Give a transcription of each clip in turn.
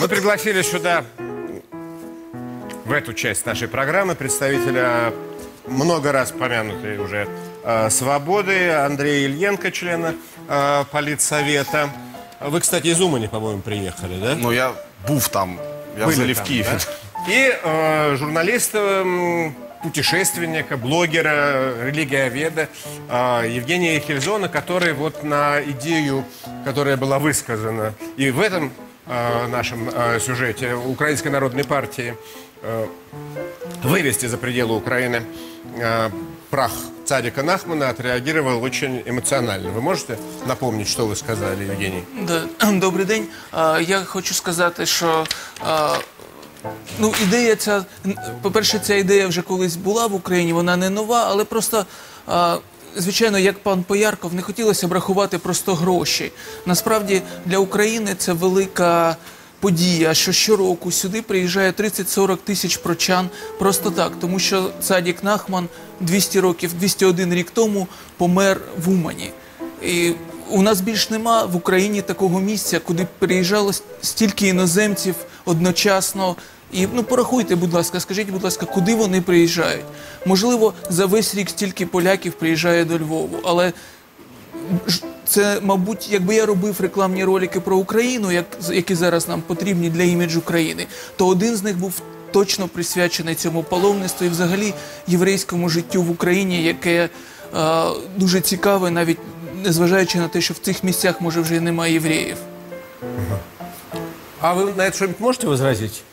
Мы пригласили сюда, в эту часть нашей программы, представителя много раз помянутой уже э, «Свободы» Андрея Ильенко, члена э, политсовета. Вы, кстати, из Умани, по-моему, приехали, да? Ну я був там, я Были взагалі в там, Києві. да? И э, журналиста, м, путешественника, блогера, религиоведа э, Евгения Хельзона, который вот на идею, которая была высказана и в этом э, нашем э, сюжете Украинской Народной партии э, вывести за пределы Украины э, прах царика Нахмана, отреагировал очень эмоционально. Вы можете напомнить, что вы сказали, Евгений? Да, добрий день. А, Я хочу сказати, що а, ну, ідея ця, н- по-перше, ця ідея вже колись була в Україні, вона не нова, але просто. Звичайно, як пан Поярков, не хотілося б рахувати просто гроші. Насправді для України це велика подія, що щороку сюди приїжджає 30-40 тисяч прочан просто так, тому що Цадік Нахман 200 років, 201 рік тому помер в Умані. І у нас більш нема в Україні такого місця, куди приїжджало стільки іноземців одночасно. І ну порахуйте, будь ласка, скажіть, будь ласка, куди вони приїжджають? Можливо, за весь рік стільки поляків приїжджає до Львову, але це, мабуть, якби я робив рекламні ролики про Україну, як, які зараз нам потрібні для іміджу країни, то один з них був точно присвячений цьому паломництву і взагалі єврейському життю в Україні, яке е, дуже цікаве, навіть незважаючи на те, що в цих місцях може вже немає євреїв. А вы на что-нибудь можете возразить?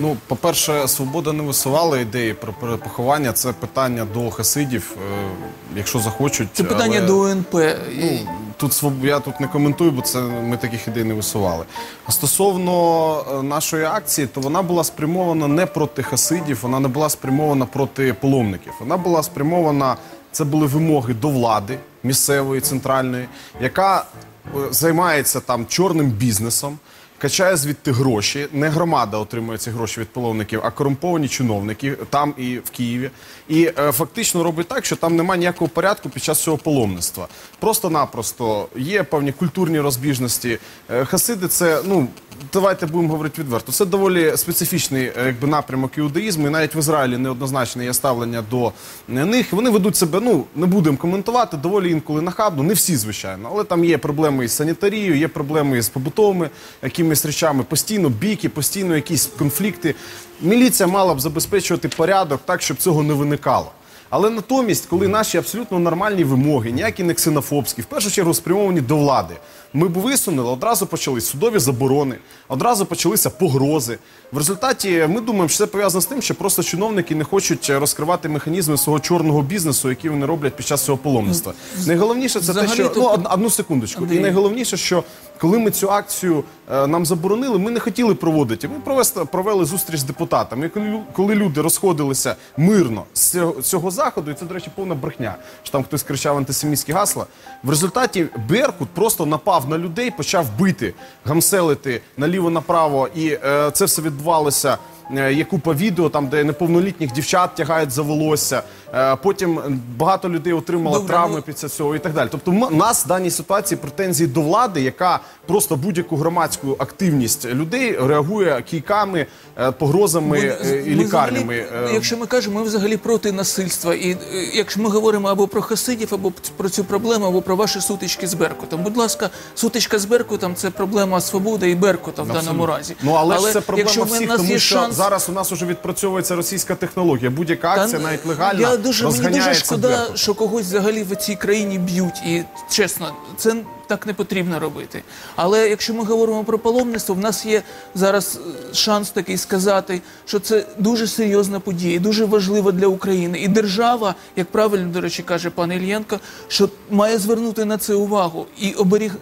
Ну, по-перше, свобода не висувала ідеї про перепоховання. Це питання до хасидів, е, якщо захочуть. Це питання але, до ОНП. Ну, тут своб- я тут не коментую, бо це ми таких ідей не висували. А стосовно е, нашої акції, то вона була спрямована не проти хасидів, вона не була спрямована проти паломників. Вона була спрямована. Це були вимоги до влади місцевої, центральної, яка е, займається там чорним бізнесом. Качає звідти гроші. Не громада отримує ці гроші від половників, а корумповані чиновники там і в Києві. І е, фактично робить так, що там немає ніякого порядку під час цього паломництва. Просто-напросто є певні культурні розбіжності. Е, хасиди це, ну давайте будемо говорити відверто. Це доволі специфічний е, якби напрямок іудаїзму. І навіть в Ізраїлі неоднозначне є ставлення до е, них. Вони ведуть себе, ну не будемо коментувати, доволі інколи нахабно. Не всі, звичайно, але там є проблеми із санітарією, є проблеми із побутовими якимись речами, постійно бійки, постійно якісь конфлікти. Міліція мала б забезпечувати порядок так, щоб цього не виникало. Але натомість, коли наші абсолютно нормальні вимоги, ніякі не ксенофобські, в першу чергу спрямовані до влади, ми б висунули, одразу почались судові заборони, одразу почалися погрози. В результаті ми думаємо, що це пов'язано з тим, що просто чиновники не хочуть розкривати механізми свого чорного бізнесу, які вони роблять під час цього паломництва. Найголовніше це те, що то- ну, одну секундочку. Андрій. І найголовніше, що коли ми цю акцію е, нам заборонили, ми не хотіли проводити. Ми провести, провели зустріч з депутатами. Коли, коли люди розходилися мирно з цього, заходу, і це, до речі, повна брехня, що там хтось кричав антисемітські гасла. В результаті Беркут просто напав на людей, почав бити, гамселити наліво-направо, і е, це все відбувалося. е, Є купа відео, там де неповнолітніх дівчат тягають за волосся. Е, Потім багато людей отримало Добре, травми ну- після цього і так далі. Тобто, м- нас в даній ситуації претензії до влади, яка просто будь-яку громадську активність людей реагує кійками, е, погрозами Ми- е, і лікарнями. взагалі, е, Якщо ми кажемо, ми взагалі проти насильства. І е, якщо ми говоримо або про хасидів, або про цю проблему, або про ваші сутички з Беркутом. Будь ласка, сутичка з Беркутом це проблема свободи і Беркута в даному разі. Ну але, ж це проблема якщо ми- всіх, нас тому є що шанс, зараз у нас вже відпрацьовується російська технологія. Будь-яка Та, акція, ну, навіть легальна, я дуже, мені дуже шкода, Беркутом. що когось взагалі в цій країні б'ють. І чесно, це так не потрібно робити. Але якщо ми говоримо про паломництво, в нас є зараз е, шанс такий сказати, що це дуже серйозна подія, і дуже важлива для України. І держава, як правильно до речі, каже пан Ільєнко, що має звернути на це увагу і оберіг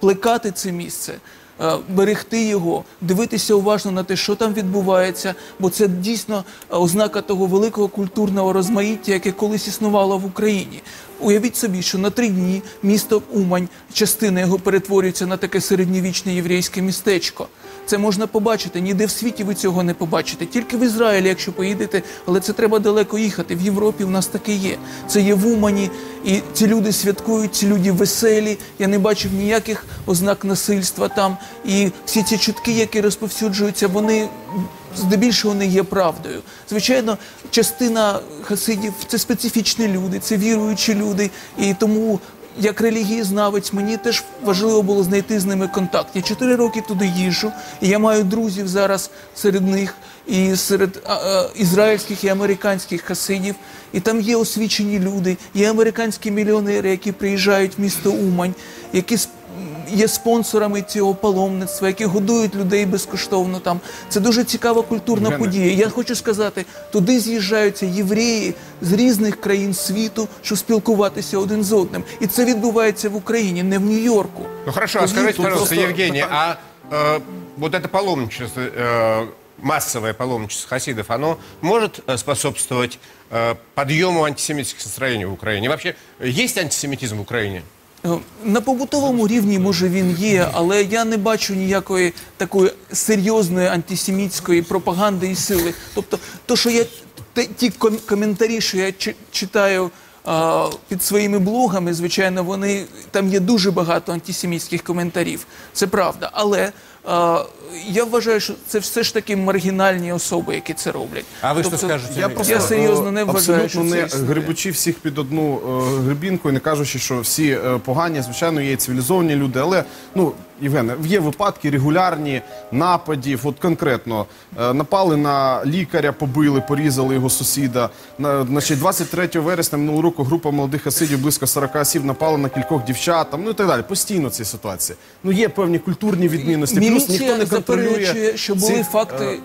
плекати це місце. Е, Берегти його, дивитися уважно на те, що там відбувається, бо це дійсно е, ознака того великого культурного розмаїття, яке колись існувало в Україні. Уявіть собі, що на три дні місто Умань, частина його перетворюється на таке середньовічне єврейське містечко. Це можна побачити. Ніде в світі ви цього не побачите. Тільки в Ізраїлі, якщо поїдете, але це треба далеко їхати. В Європі в нас таке є. Це є в Умані, і ці люди святкують, ці люди веселі. Я не бачив ніяких ознак насильства там. І всі ці чутки, які розповсюджуються, вони здебільшого не є правдою. Звичайно, частина хасидів це специфічні люди, це віруючі люди, і тому. Як релігієзнавець, мені теж важливо було знайти з ними контакт. Я чотири роки туди їжджу, і я маю друзів зараз серед них, і серед а, а, ізраїльських і американських хасидів. І там є освічені люди, є американські мільйонери, які приїжджають в місто Умань, які є спонсорами цього паломництва, які годують людей безкоштовно там. Це дуже цікава культурна Євгене. подія. Я хочу сказати, туди з'їжджаються євреї з різних країн світу, щоб спілкуватися один з одним. І це відбувається в Україні, не в Нью-Йорку. Ну хорошо, а Тут скажите, тут пожалуйста, просто Евгений, а э, вот это паломничество, э, массовое паломничество хасидов, оно может э, способствовать э, подъему антисемитских настроений в Украине? И вообще, есть антисемитизм в Украине? Е, На побутовому рівні може він є, але я не бачу ніякої такої серйозної антисемітської пропаганди і сили. Тобто, то, що я ті ком- коментарі, що я чи- читаю під своїми блогами, звичайно, вони там є дуже багато антисемітських коментарів. Це правда. Але а, я вважаю, що це все ж таки маргінальні особи, які це роблять. А ви що Тобто, скажете? Я просто Я серйозно не вважаю, абсолютно що це не існує. грибучи всіх під одну е, грибінку і не кажучи, що всі е, погані, звичайно, є цивілізовані люди, але ну. Євгене, є випадки регулярні нападів. От конкретно е, напали на лікаря, побили, порізали його сусіда. На, значить, 23 вересня минулого року група молодих асидів близько 40 осіб, напала на кількох дівчат. Там, ну і так далі. Постійно ці ситуації. Ну є певні культурні відмінності. Плюс ніхто не контролює. заперечує, що були ці, факти е,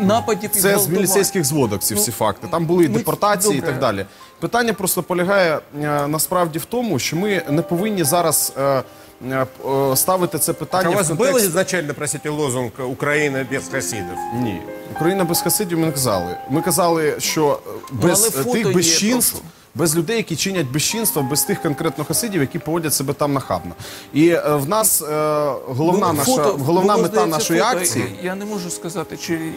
нападів і це з гвалтувань. міліцейських зводок ці всі факти. Там були і ми- депортації і добре. так далі. Питання просто полягає е, насправді в тому, що ми не повинні зараз е, е, е, ставити це А питання у вас в был контекст... изначально, простите, лозунг «Украина без хасидов»? Ні. Україна без хасидів ми не казали. Ми казали, що е, без Ну, але е, фото тих є, безчинств. прошу. Без людей, які чинять безчинство, без тих конкретно хасидів, які поводять себе там нахабно. І е, в нас е, головна Ну, наша фото, головна було, мета здається, нашої фото. акції. Я не можу сказати, чи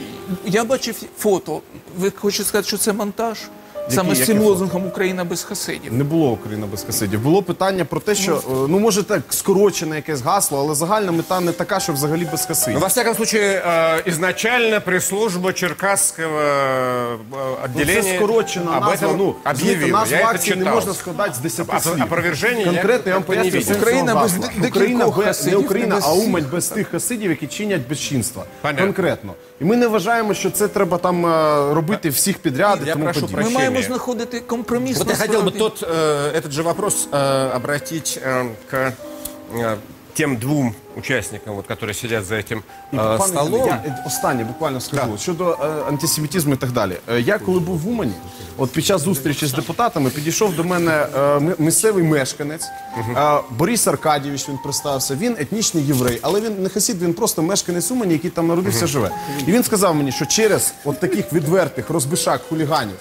я бачив фото. Ви хочете сказати, що це монтаж? Саме з яке цим фото? лозунгом Україна без хасидів. Не було Україна без хасидів. Було питання про те, що е, ну може так скорочене якесь гасло, але загальна мета не така, що взагалі без Ну, хасидів. во всяком случае, э, изначально пресс-служба Черкасского э, Ну, отделения це скорочена об назва. этом Ну, объявила. знаєте, назву Я это акції не читал. можна складати з 10 А- слів. опроверження я Конкретно я вам как-то не поясню видел. сенс Україна цього без гасла. д- Україна декількох без, хасидів, не Україна, не без а всіх. Умань без тих хасидів, які чинять безчинства. Понятно. Конкретно. І ми не вважаємо, що це треба там е, робити всіх підряд і Я тому прошу подібне. Ми прощения. маємо знаходити компроміс. Вот я хотел бы насправді. тот, э, этот же вопрос э, обратить э, к э, тем двум участникам, вот, которые сидят за этим І, э, пане столом. Євгене, Я е, останнє буквально скажу щодо е, антисемітизму і так далі. Е, я коли був в Умані, от під час зустрічі з депутатами підійшов до мене е, м- місцевий мешканець е, Борис Аркадійович. Він представився. Він етнічний єврей, але він не хасід, він просто мешканець Умані, який там народився, живе. І він сказав мені, що через от таких відвертих розбишак хуліганів.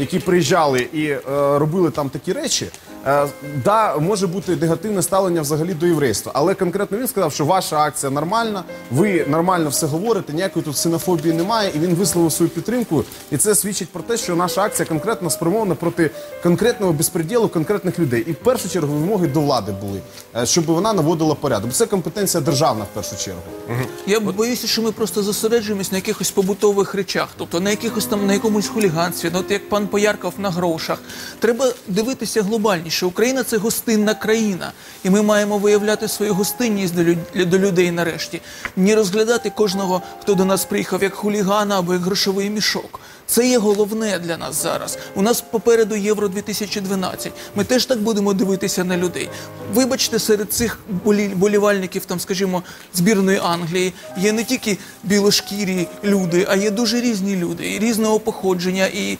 Які приїжджали і е, робили там такі речі, е, да, може бути негативне ставлення взагалі до єврейства. Але конкретно він сказав, що ваша акція нормальна, ви нормально все говорите, ніякої тут синофобії немає, і він висловив свою підтримку. І це свідчить про те, що наша акція конкретно спрямована проти конкретного безпреділу конкретних людей. І в першу чергу вимоги до влади були, е, щоб вона наводила порядок. Це компетенція державна в першу чергу. Я боюся, що ми просто зосереджуємось на якихось побутових речах, тобто на якихось там на якомусь хуліганстві, ну от як пан Поярков на грошах. Треба дивитися глобальніше. Україна це гостинна країна, і ми маємо виявляти свою гостинність до, люд- до людей нарешті. Не розглядати кожного, хто до нас приїхав, як хулігана або як грошовий мішок. Це є головне для нас зараз. У нас попереду Євро 2012. Ми теж так будемо дивитися на людей. Вибачте, серед цих болі- болівальників, там, скажімо, збірної Англії є не тільки білошкірі люди, а є дуже різні люди, і різного походження, і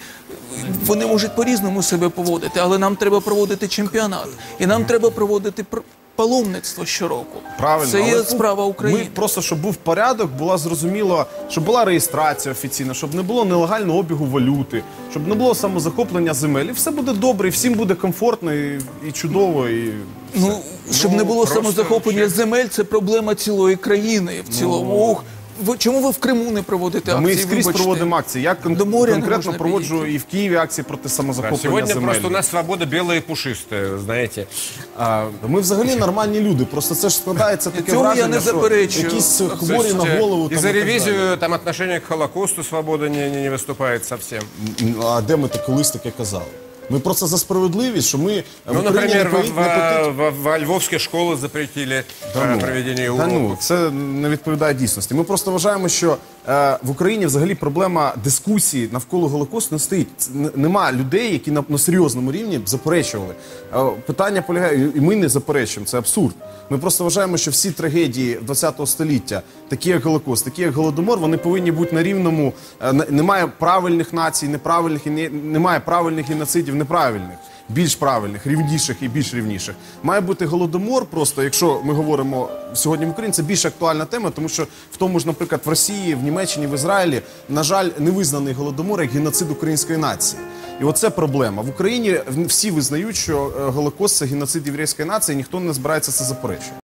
вони можуть по-різному себе поводити, але нам треба проводити чемпіонат, і нам треба проводити пр- паломництво щороку. Правильно, Це є справа України. Ми просто щоб був порядок, була зрозуміло, щоб була реєстрація офіційна, щоб не було нелегального обігу валюти, щоб не було самозахоплення земель. І все буде добре, і всім буде комфортно і, і чудово. І... Ну, щоб Ну, не було самозахоплення ще- земель, це проблема цілої країни в цілому. Ох, ви, чому ви в Криму не проводите акції? Ми скрізь вибачте? проводимо акції. Я кон- До моря не конкретно можна проводжу підійти. і в Києві акції проти Да, самозахоплення Сегодня земель. просто у нас свобода белая и пушистая, знаете. А, Ми взагалі нормальні люди. Просто це ж складається таке Цього я враження, не що заперечую. якісь хворі на голову. И там, за так далі. там отношение к Холокосту свобода не, не, не выступает совсем. А де ми так колись таке казали? Ми просто за справедливість, що ми Ну, в Україні например, не во, поїдь- не потить- во, во, во львовские школы запретили э, ну, проведение Та уроков. ну, це не відповідає дійсності. Ми просто вважаємо, що е, в Україні взагалі проблема дискусії навколо Голокосту не стоїть. Н- Нема людей, які на, на серйозному рівні б заперечували. Е, питання полягає, і ми не заперечуємо, це абсурд. Ми просто вважаємо, що всі трагедії ХХ століття, такі як Голокост, такі як Голодомор, вони повинні бути на рівному. е, немає правильних націй, неправильних і не, немає правильних геноцидів, неправильних більш правильних, рівніших і більш рівніших. Має бути голодомор. Просто якщо ми говоримо сьогодні в Україні, це більш актуальна тема, тому що в тому ж, наприклад, в Росії, в Німеччині, в Ізраїлі, на жаль, не визнаний голодомор як геноцид української нації. І оце проблема. В Україні всі визнають, що е, Голокост це геноцид єврейської нації, ніхто не збирається це заперечувати.